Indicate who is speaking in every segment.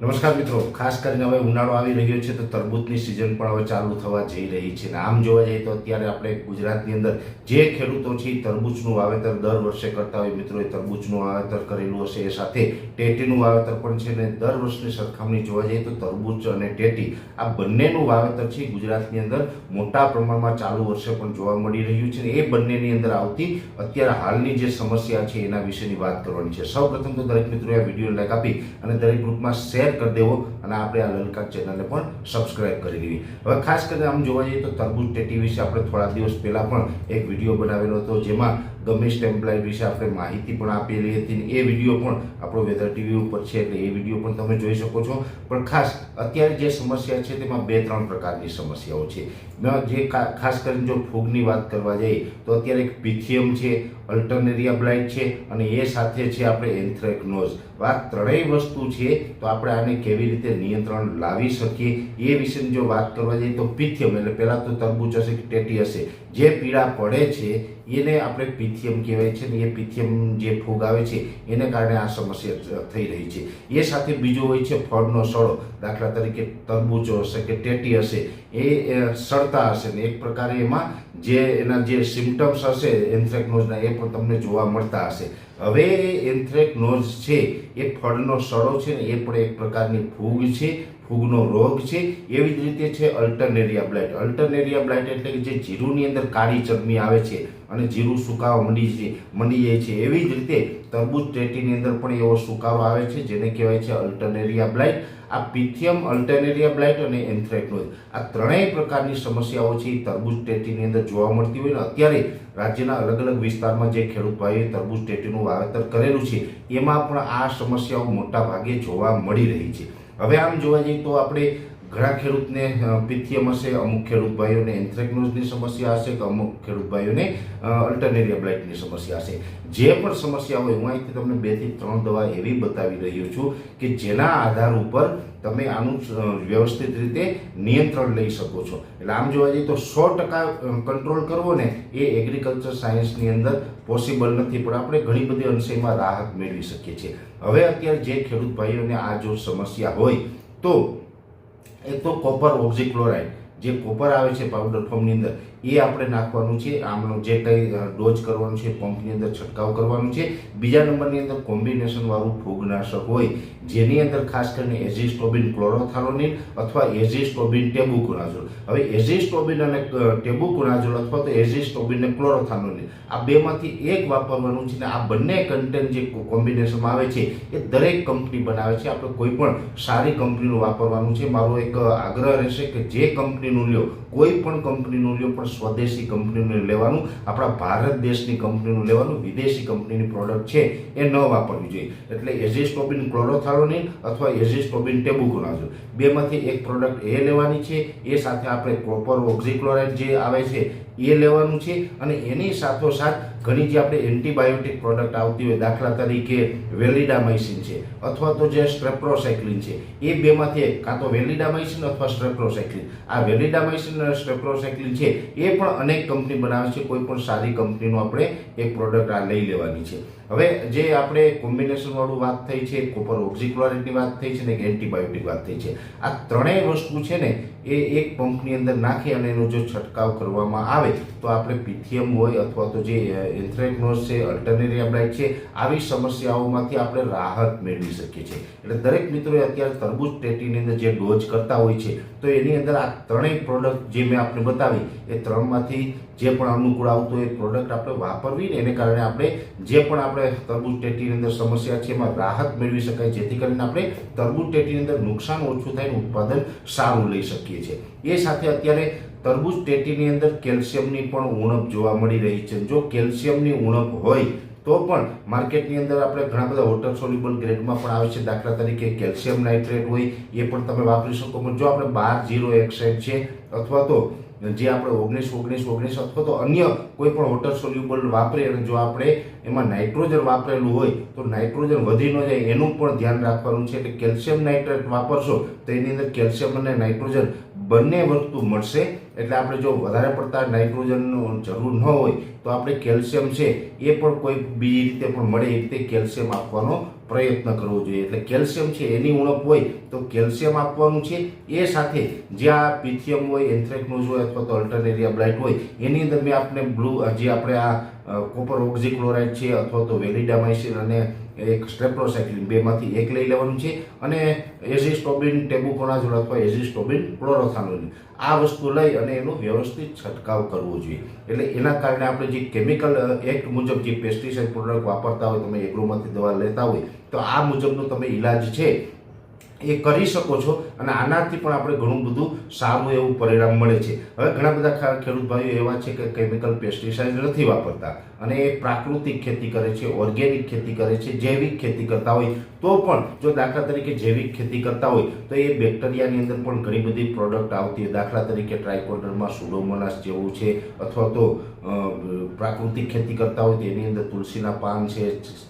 Speaker 1: નમસ્કાર મિત્રો. ખાસ કરીને હવે ઉનાળો આવી રહ્યો છે તો તરબૂચની સિઝન પણ હવે ચાલુ થવા જઈ રહી છે. અને આમ જોવા જઈએ તો અત્યારે આપણે ગુજરાતની અંદર જે ખેડૂતો છે એ તરબૂચનું વાવેતર દર વર્ષે કરતા હોય મિત્રોએ તરબૂચનું વાવેતર કરેલું હશે, એ સાથે ટેટીનું વાવેતર પણ છે ને દર વર્ષની સરખામણી જોવા જઈએ તો તરબૂચ અને ટેટી આ બંનેનું વાવેતર છે ગુજરાતની અંદર મોટા પ્રમાણમાં ચાલુ વર્ષે પણ જોવા મળી રહ્યું છે ને એ બંનેની અંદર આવતી અત્યારે હાલની જે સમસ્યા છે એના વિશેની વાત કરવાની છે. સૌપ્રથમ તો દરેક મિત્રોએ આ વીડિયો લાઈક આપી અને દરેક ગ્રુપમાં શેર કરી દેવો અને આપણે આ લલકા ચેનલને પણ સબસ્ક્રાઇબ કરી દેવી હવે ખાસ કરીને આમ જોવા જઈએ તો તરબૂજ ટેટી વિશે આપણે થોડા દિવસ પહેલાં પણ એક વીડિયો બનાવેલો હતો, જેમાં ગમે ટેમ્પલાઇટ વિશે આપણે માહિતી પણ આપેલી હતી એ વીડિયો પણ આપણો વેધર ટીવી ઉપર છે એટલે એ વીડિયો પણ તમે જોઈ શકો છો. પણ ખાસ અત્યારે જે સમસ્યા છે તેમાં બે ત્રણ પ્રકારની સમસ્યાઓ છે. જે ખાસ કરીને જો ફૂગની વાત કરવા જઈએ તો અત્યારે એક પીથિયમ છે અલ્ટરનેરિયા બ્લાઇટ છે અને એ સાથે છે આપણે એન્થ્રેકનોઝ. આ ત્રણેય વસ્તુ છે, તો આપણે આને કેવી રીતે નિયંત્રણ લાવી શકીએ? એ વિશેની જો વાત કરવા જઈએ તો પિથિયમ એટલે પહેલાં તો તરબૂચ હશે કે ટેટી હશે. જે પીડા પડે છે, એને આપણે પિથિયમ કહેવાય છે ને એ પિથિયમ જે ફૂગ આવે છે, એને કારણે આ સમસ્યા થઈ રહી છે. એ સાથે બીજો હોય છે ફળનો સડો, દાખલા તરીકે તરબૂચો હશે કે ટેટી હશે, એ એ સડતા હશે ને એક પ્રકારે એમાં જે એના જે સિમ્ટમ્સ હશે એન્થ્રેકનોઝના એ પણ તમને જોવા મળતા હશે. હવે એન્થ્રેકનોઝ છે, એ ફળનો સડો છે ને એ પણ એક પ્રકારની ફૂગ છે ફૂગનો રોગ છે, એવી જ રીતે છે અલ્ટરનેરિયા બ્લાઇટ. અલ્ટરનેરિયા બ્લાઇટ એટલે કે જે જીરુની અંદર કાળી ચરમી આવે છે અને જીરું સુકાવા મંડી છે, મંડી જાય છે. એવી જ રીતે તરબૂચ ટેટીની અંદર પણ એવો સુકારો આવે છે, જેને કહેવાય છે અલ્ટરનેરિયા બ્લાઇટ. આ પિથિયમ અલ્ટરનેરિયા બ્લાઇટ અને એન્થ્રેકનોઝ આ ત્રણેય પ્રકારની સમસ્યાઓ છે એ તરબૂચ ટેટીની અંદર જોવા મળતી હોય ને, અત્યારે રાજ્યના અલગ અલગ વિસ્તારમાં જે ખેડૂત ભાઈઓએ તરબૂજ ટેટીનું વાવેતર કરેલું છે, એમાં પણ આ સમસ્યાઓ મોટા ભાગે જોવા મળી રહી છે. હવે આમ જોવા જઈએ તો આપણે ઘણા ખેડૂતને પિથિયમ હશે અમુક ખેડૂત ભાઈઓને એન્થ્રેકનોઝની સમસ્યા હશે, કે અમુક ખેડૂત ભાઈઓને અલ્ટરનેરિયા બ્લાઇટની સમસ્યા હશે. જે પણ સમસ્યા હોય, હું અહીંથી તમને બેથી ત્રણ દવા એવી બતાવી રહ્યો છું કે જેના આધાર ઉપર તમે આનું વ્યવસ્થિત રીતે નિયંત્રણ લઈ શકો છો. એટલે આમ જોવા જઈએ તો સો ટકા કંટ્રોલ કરવો ને એ એગ્રીકલ્ચર સાયન્સની અંદર પોસિબલ નથી. પણ આપણે ઘણી બધી અંશેમાં રાહત મેળવી શકીએ છીએ. હવે અત્યારે જે ખેડૂત ભાઈઓને આ જો સમસ્યા હોય, તો એક તો કોપર ઓક્ઝીક્લોરાઇડ જે કોપર આવે છે પાવડર ફોર્મની અંદર એ આપણે નાખવાનું છે. આમનો જે કંઈ ડોઝ કરવાનું છે, પંપની અંદર છંટકાવ કરવાનું છે. બીજા નંબરની અંદર કોમ્બિનેશન વાળું ફૂગનાશક હોય, જેની અંદર ખાસ કરીને એઝિસ્ટોબિન ક્લોરોથાલોનિન અથવા એઝિસ્ટોબિન ટેબુકોનાઝોલ. હવે એઝિસ્ટોબિન અને ટેબુકોનાઝોલ અથવા તો એઝિસ્ટોબિન અને ક્લોરોથાલોનિન આ બેમાંથી એક વાપરવાનું છે ને આ બંને કન્ટેન્ટ જે કોમ્બિનેશનમાં આવે છે, એ દરેક કંપની બનાવે છે. આપણે કોઈ પણ સારી કંપનીનું વાપરવાનું છે. મારો એક આગ્રહ રહેશે કે જે કંપનીનું લ્યો, કોઈ પણ કંપનીનું લ્યો, પણ સ્વદેશી કંપનીનું લેવાનું, આપણા ભારત દેશની કંપનીનું લેવાનું, વિદેશી કંપનીની પ્રોડક્ટ છે એ ન વાપરવી જોઈએ. એટલે એઝિસ્ટોબિન ક્લોરોથાલોનિન અથવા એઝિસ્ટોબિન ટેબુકોનાઝોલ બેમાંથી એક પ્રોડક્ટ એ લેવાની છે, એ સાથે આપણે કોપર ઓક્ઝીક્લોરાઇડ જે આવે છે એ લેવાનું છે અને એની સાથોસાથ ઘણી જે આપણે એન્ટીબાયોટિક પ્રોડક્ટ આવતી હોય, દાખલા તરીકે વેલિડામાઇસિન છે, અથવા તો જે સ્ટ્રેપ્રોસાયક્લિન છે, એ બેમાંથી કાં તો વેલિડામાઇસિન અથવા સ્ટ્રેપ્રોસાયક્લિન. આ વેલિડામાઇસિન અને સ્ટ્રેપ્રોસાયક્લિન છે, એ પણ અનેક કંપની બનાવે છે, કોઈ પણ સારી કંપનીનું આપણે એક પ્રોડક્ટ આ લઈ લેવાની છે. હવે જે આપણે કોમ્બિનેશન વાળું વાત થઈ છે કોપર ઓક્ઝીક્લોરાઇડની વાત થઈ છે ને એક એન્ટીબાયોટિક વાત થઈ છે, આ ત્રણેય વસ્તુ છે ને એ એક પંપની અંદર નાખી અને એનો જો છંટકાવ કરવામાં આવે તો આપણે પીથીએમ હોય અથવા તો જે એન્થ્રેકનોઝ છે અલ્ટરનેરિયા બ્લાઇટ છે, આવી સમસ્યાઓમાંથી આપણે રાહત મેળવી શકીએ છીએ. એટલે દરેક મિત્રોએ અત્યારે તરબૂજ ટેટીની અંદર જે ડોઝ કરતા હોય છે, તો એની અંદર આ ત્રણેય પ્રોડક્ટ જે મેં આપણે બતાવી, એ ત્રણમાંથી જે પણ અનુકૂળ આવતું એ પ્રોડક્ટ આપણે વાપરવી ને એને કારણે આપણે જે પણ આપણે તરબૂચ ટેટીની અંદર સમસ્યા છે એમાં રાહત મેળવી શકાય, જેથી કરીને આપણે તરબૂચ ટેટીની અંદર નુકસાન ઓછું થાય ઉત્પાદન સારું લઈ શકીએ છીએ. એ સાથે અત્યારે તરબૂચ ટેટીની અંદર કેલ્શિયમની પણ ઉણપ જોવા મળી રહી છે. જો કેલ્શિયમની ઉણપ હોય, તો પણ માર્કેટની અંદર આપણે ઘણા બધા વોટર સોલ્યુબલ ગ્રેડમાં પણ આવે છે. દાખલા તરીકે કેલ્શિયમ નાઇટ્રેટ હોય, એ પણ તમે વાપરી શકો. પણ જો આપણે બાર જીરો એક્સાઇડ છે અથવા તો જે આપણે ઓગણીસ ઓગણીસ ઓગણીસ અથવા તો અન્ય કોઈ પણ વોટર સોલ્યુબલ વાપરીએ અને જો આપણે એમાં નાઇટ્રોજન વાપરેલું હોય, તો નાઇટ્રોજન વધી ન જાય એનું પણ ધ્યાન રાખવાનું છે. એટલે કેલ્શિયમ નાઇટ્રેટ વાપરશો, તો એની અંદર કેલ્શિયમ અને નાઇટ્રોજન બંને વસ્તુ મળશે. એટલે આપણે જો વધારે પડતા નાઇટ્રોજનનું જરૂર ન હોય, તો આપણે કેલ્શિયમ છે, એ પણ કોઈ બીજી રીતે પણ મળે એ રીતે કેલ્શિયમ આપવાનો પ્રયત્ન કરવો જોઈએ. એટલે કેલ્શિયમ છે, એની ઉણપ હોય તો કેલ્શિયમ આપવાનું છે. એ સાથે જે આ પિથિયમ હોય, એન્થ્રેકનોઝ હોય અથવા તો અલ્ટરનેરિયા બ્લાઇટ હોય, એની અંદર મેં આપણે બ્લુ, જે આપણે આ કોપર ઓક્ઝી ક્લોરાઇડ છે અથવા તો વેલિડામાઇસિન અને એક સ્ટ્રેપ્રોસાઇક્લિન બેમાંથી એક લઈ લેવાનું છે અને એઝિસ્ટોબિન ટેબુકોનાઝોલ અથવા એઝિસ્ટોબિન ક્લોરોથાનોલ આ વસ્તુ લઈ અને એનો વ્યવસ્થિત છંટકાવ કરવો જોઈએ. એટલે એના કારણે આપણે જે કેમિકલ એક્ટ મુજબ જે પેસ્ટિસાઇડ પ્રોડક્ટ વાપરતા હોય, તમે એગ્રોમાંથી દવા લેતા હોય, તો આ મુજબનો તમે ઈલાજ છે. એ કરી શકો છો. અને આનાથી પણ આપણે ઘણું બધું સારું એવું પરિણામ મળે છે. હવે ઘણા બધા ખેડૂત ભાઈઓ એવા છે કે કેમિકલ પેસ્ટિસાઇડ નથી વાપરતા અને એ પ્રાકૃતિક ખેતી કરે છે ઓર્ગેનિક ખેતી કરે છે, જૈવિક ખેતી કરતા હોય તો પણ જો દાખલા તરીકે જૈવિક ખેતી કરતા હોય તો એ બેક્ટેરિયાની અંદર પણ ઘણી બધી પ્રોડક્ટ આવતી હોય. દાખલા તરીકે ટ્રાયકોડરમાં સુડોમોનાસ જેવું છે અથવા તો પ્રાકૃતિક ખેતી કરતા હોય તો એની અંદર તુલસીના પાન છે,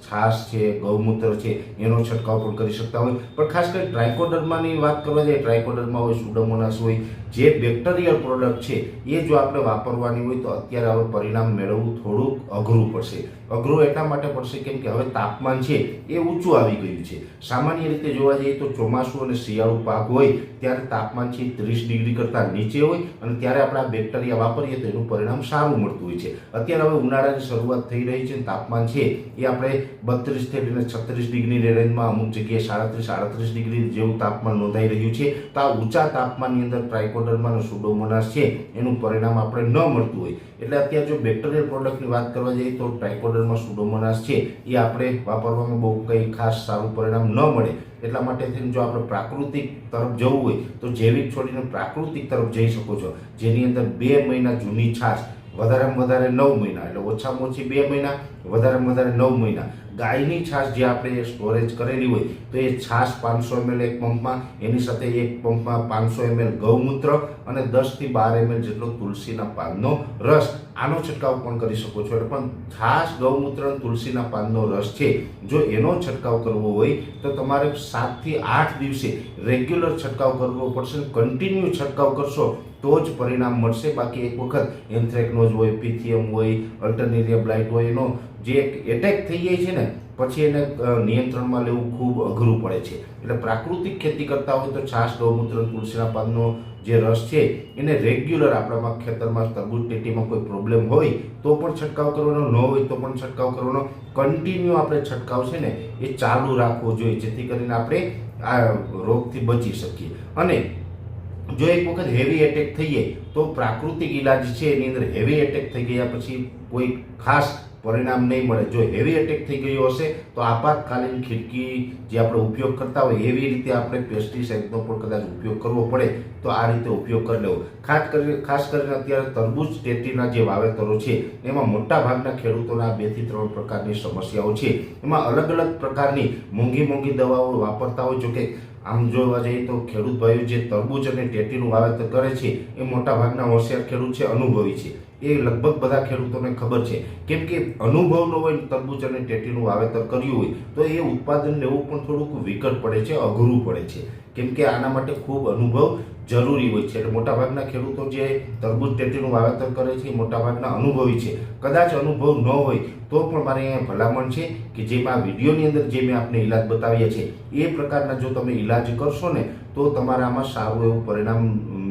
Speaker 1: છાશ છે, ગૌમૂત્ર છે, એનો છંટકાવ પણ કરી શકતા હોય. પણ ખાસ કરી ટ્રાઇકોડર્માની વાત કરવા જાય ટ્રાયકોડરમાં હોય સુડોમોનાસ હોય જે બેક્ટેરિયલ પ્રોડક્ટ છે, એ જો આપણે વાપરવાની હોય તો અત્યારે હવે પરિણામ મેળવવું થોડુંક અઘરું પડશે. અઘરું એટલા માટે પડશે કેમ કે હવે તાપમાન છે એ ઊંચું આવી ગયું છે. સામાન્ય રીતે જોવા જઈએ તો ચોમાસું અને શિયાળુ પાક હોય, ત્યારે તાપમાન છે ત્રીસ ડિગ્રી કરતાં નીચે હોય અને ત્યારે આપણે આ બેક્ટેરિયા વાપરીએ તો એનું પરિણામ સારું મળતું હોય છે. અત્યારે હવે ઉનાળાની શરૂઆત થઈ રહી છે તાપમાન છે એ આપણે બત્રીસથી લઈને છત્રીસ ડિગ્રીની રેન્જમાં અમુક જગ્યાએ સાડત્રીસ સાડત્રીસ ડિગ્રી જેવું તાપમાન નોંધાઈ રહ્યું છે. તો આ ઊંચા તાપમાનની અંદર ટ્રાઇકોડર્મા અને સુડોમોનાસ છે, એનું પરિણામ આપણે ન મળતું હોય. એટલે અત્યારે જો બેક્ટેરિયલ પ્રોડક્ટની વાત કરવા જઈએ તો ટ્રાઇકોડર્મા સુડોમોનાસ છે, એ આપણે વાપરવામાં બહુ કંઈ ખાસ સારું પરિણામ ન મળે. એટલા માટે જો આપણે પ્રાકૃતિક તરફ જવું હોય, તો જૈવિક છોડીને પ્રાકૃતિક તરફ જઈ શકો છો. જેની અંદર બે મહિના જૂની છાશ વધારેમાં વધારે નવ મહિના, એટલે ઓછામાં ઓછી બે મહિના, વધારેમાં વધારે નવ મહિના. ગાયની છાશ જે આપણે સ્ટોરેજ કરેલી હોય, તો એ છાશ પાંચસો એમએલ એક પંપમાં, એની સાથે એક પંપમાં પાંચસો એમએલ ગૌમૂત્ર અને દસથી બાર એમએલ જેટલો તુલસીના પાનનો રસ. આનો છંટકાવ પણ કરી શકો છો. એટલે પણ છાશ, ગૌમૂત્ર તુલસીના પાનનો રસ છે. જો એનો છંટકાવ કરવો હોય, તો તમારે સાતથી આઠ દિવસે રેગ્યુલર છંટકાવ કરવો પડશે કન્ટિન્યુ છંટકાવ કરશો તો જ પરિણામ મળશે. બાકી એક વખત એન્થ્રેકનોઝ હોય, પિથિયમ હોય, અલ્ટરનેરિયા બ્લાઇટ હોય, એનો જે એટેક થઈ જાય છે ને, પછી એને નિયંત્રણમાં લેવું ખૂબ અઘરું પડે છે. એટલે પ્રાકૃતિક ખેતી કરતા હોય તો છાશ ગૌમૂત્ર તુલસીના પાનનો જે રસ છે, એને રેગ્યુલર આપણામાં ખેતરમાં તરબૂજ ટેટીમાં કોઈ પ્રોબ્લેમ હોય તો પણ છંટકાવ કરવાનો, ન હોય તો પણ છંટકાવ કરવાનો. કન્ટિન્યુ આપણે છંટકાવ છે ને, એ ચાલુ રાખવો જોઈએ, જેથી કરીને આપણે આ રોગથી બચી શકીએ. અને જો એક વખત હેવી એટેક થઈ જાય, તો પ્રાકૃતિક ઈલાજ છે એની અંદર હેવી એટેક થઈ ગયા પછી કોઈ ખાસ પરિણામ નહીં મળે. જો હેવી એટેક થઈ ગયો હશે, તો આપાતકાલીન ખીડકી જે આપણે ઉપયોગ કરતા હોય, એવી રીતે આપણે પેસ્ટિસાઇડનો પણ કદાચ ઉપયોગ કરવો પડે, તો આ રીતે ઉપયોગ કરી લેવો. ખાસ કરીને ખાસ કરીને અત્યારે તરબૂચ ટેટીના જે વાવેતરો છે, એમાં મોટા ભાગના ખેડૂતોના બેથી ત્રણ પ્રકારની સમસ્યાઓ છે. એમાં અલગ અલગ પ્રકારની મોંઘી મોંઘી દવાઓ વાપરતા હોય, જો કે આમ જોવા જઈએ તો ખેડૂત ભાઈઓ જે તરબૂચ અને ટેટીનું વાવેતર કરે છે, એ મોટા ભાગના હોશિયાર ખેડૂત છે, અનુભવી છે. એ લગભગ બધા ખેડૂતોને ખબર છે. કેમ કે અનુભવ ન હોય તરબૂચ અને ટેટીનું વાવેતર કર્યું હોય, તો એ ઉત્પાદન લેવું પણ થોડુંક વિકટ પડે છે, અઘરું પડે છે. કેમ કે આના માટે ખૂબ અનુભવ જરૂરી હોય છે. એટલે મોટાભાગના ખેડૂતો જે તરબૂચ, ટેટીનું વાવેતર કરે છે, એ મોટાભાગના અનુભવી છે. કદાચ અનુભવ ન હોય, તો પણ મારે અહીંયા ભલામણ છે કે જેમાં વિડીયોની અંદર જે મેં આપને ઈલાજ બતાવ્યા છે, એ પ્રકારના જો તમે ઈલાજ કરશો ને, તો તમારામાં સારું એવું પરિણામ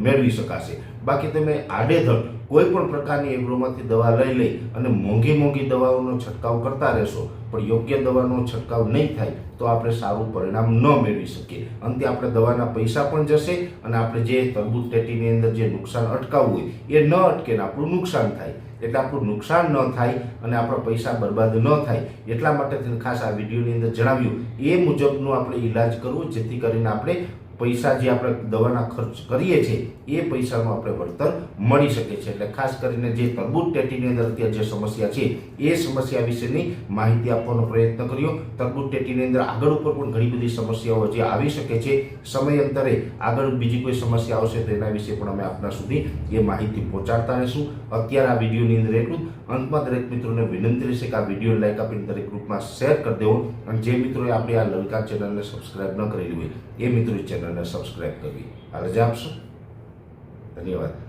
Speaker 1: મેળવી શકાશે. બાકી તમે આડેધડ કોઈ પણ પ્રકારની એગ્રોમાંથી દવા લઈ લઈ અને મોંઘી મોંઘી દવાઓનો છંટકાવ કરતા રહેશો, પણ યોગ્ય દવાનો છંટકાવ નહીં થાય, તો આપણે સારું પરિણામ ન મેળવી શકીએ. અંતે આપણે દવાના પૈસા પણ જશે અને આપણે જે તરબૂજ ટેટીની અંદર જે નુકસાન અટકાવવું હોય, એ ન અટકે આપણું નુકસાન થાય. એટલે આપણું નુકસાન ન થાય અને આપણા પૈસા બરબાદ ન થાય. એટલા માટે ખાસ આ વિડીયોની અંદર જણાવ્યું. એ મુજબનું આપણે ઈલાજ કરવો, જેથી કરીને આપણે પૈસા જે આપણે દવાના ખર્ચ કરીએ છીએ, એ પૈસાનું આપણે વળતર મળી શકે છે. એટલે ખાસ કરીને જે તરબૂચ ટેટીની અંદર અત્યારે જે સમસ્યા છે, એ સમસ્યા વિશેની માહિતી આપવાનો પ્રયત્ન કર્યો. તરબૂચ ટેટીની અંદર આગળ ઉપર પણ ઘણી બધી સમસ્યાઓ જે આવી શકે છે. સમયાંતરે આગળ બીજી કોઈ સમસ્યા આવશે તો એના વિશે પણ અમે આપના સુધી એ માહિતી પહોંચાડતા રહીશું. અત્યારે આ વિડીયોની અંદર એટલું અંતમાં દરેક મિત્રોને વિનંતી રહેશે કે આ વીડિયો લાઈક આપીને દરેક ગ્રુપમાં શેર કરી દેવો. અને જે મિત્રોએ આપણી આ લલકા ચેનલને સબસ્ક્રાઈબ ન કરેલી હોય, એ મિત્રોએ ચેનલને સબસ્ક્રાઈબ કરવી આ રજા આપશો. ધન્યવાદ.